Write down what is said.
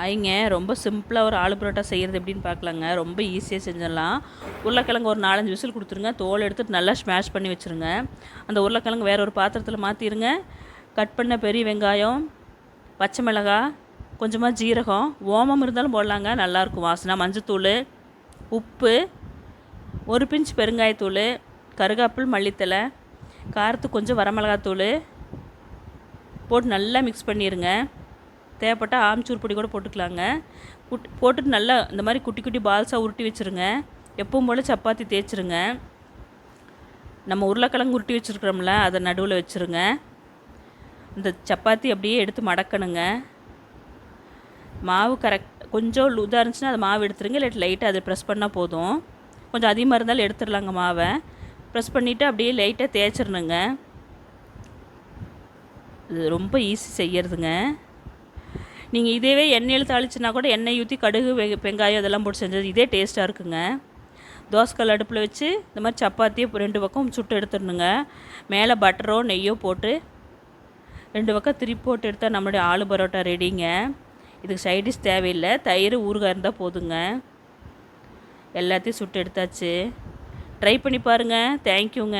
ஆயிங்க. ரொம்ப சிம்பிளாக ஒரு ஆலு பரோட்டா செய்கிறது எப்படின்னு பார்க்கலாங்க ரொம்ப ஈஸியாக செஞ்சிடலாம். உருளைக்கிழங்கு ஒரு நாலஞ்சு விசில் கொடுத்துருங்க. தோல் எடுத்துட்டு நல்லா ஸ்மாஷ் பண்ணி வச்சுருங்க. அந்த உருளைக்கிழங்கு வேற ஒரு பாத்திரத்தில் மாற்றிடுங்க கட் பண்ண பெரிய வெங்காயம் பச்சை மிளகாய் கொஞ்சமாக ஜீரகம். ஓமம் இருந்தாலும் போடலாங்க. நல்லாயிருக்கும் வாசனை. மஞ்சத்தூள் உப்பு ஒரு பிஞ்ச் பெருங்காயத்தூள் கருகாப்பிள் மல்லித்தலை காரத்துக்கு கொஞ்சம் வரமிளகாத்தூள் போட்டு நல்லா மிக்ஸ் பண்ணிடுங்க தேவைப்பட்டால் ஆம்ச்சூர் பொடி கூட போட்டுக்கலாங்க. குட் போட்டுட்டு நல்லா இந்த மாதிரி குட்டி குட்டி பால்ஸாக உருட்டி வச்சுருங்க. எப்பவும் போல் சப்பாத்தி தேய்ச்சிருங்க. நம்ம உருளைக்கிழங்கு உருட்டி வச்சுருக்குறோம்ல அதை நடுவில் வச்சுருங்க. இந்த சப்பாத்தி அப்படியே எடுத்து மடக்கணுங்க. மாவு கரெக்ட் கொஞ்சம் இதாக இருந்துச்சுன்னா அது மாவு எடுத்துருங்க இல்லாட்டி லைட்டாக அதை ப்ரெஸ் பண்ணால் போதும். கொஞ்சம் அதிகமாக இருந்தாலும் எடுத்துடலாங்க மாவை. ப்ரெஸ் பண்ணிவிட்டு அப்படியே லைட்டாக தேய்ச்சிடணுங்க. இது ரொம்ப ஈஸி செய்யறதுங்க. நீங்கள் இதேவே எண்ணெயில் தாளிச்சுனா கூட எண்ணெய் ஊற்றி கடுகு வெ வெங்காயம் இதெல்லாம் போட்டு செஞ்சது இதே டேஸ்ட்டாக இருக்குங்க. தோசைக்கல் அடுப்பில் வச்சு இந்த மாதிரி சப்பாத்தியை ரெண்டு பக்கம் சுட்டு எடுத்துடணுங்க. மேலே பட்டரோ நெய்யோ போட்டு ரெண்டு பக்கம் திருப்பி போட்டு எடுத்தால் நம்மளுடைய ஆலு பரோட்டா ரெடிங்க இதுக்கு சைடிஷ் தேவையில்லை. தயிர் ஊறுகாய் இருந்தால் போதுங்க. எல்லாத்தையும் சுட்டு எடுத்தாச்சு. ட்ரை பண்ணி பாருங்கள் தேங்க்யூங்க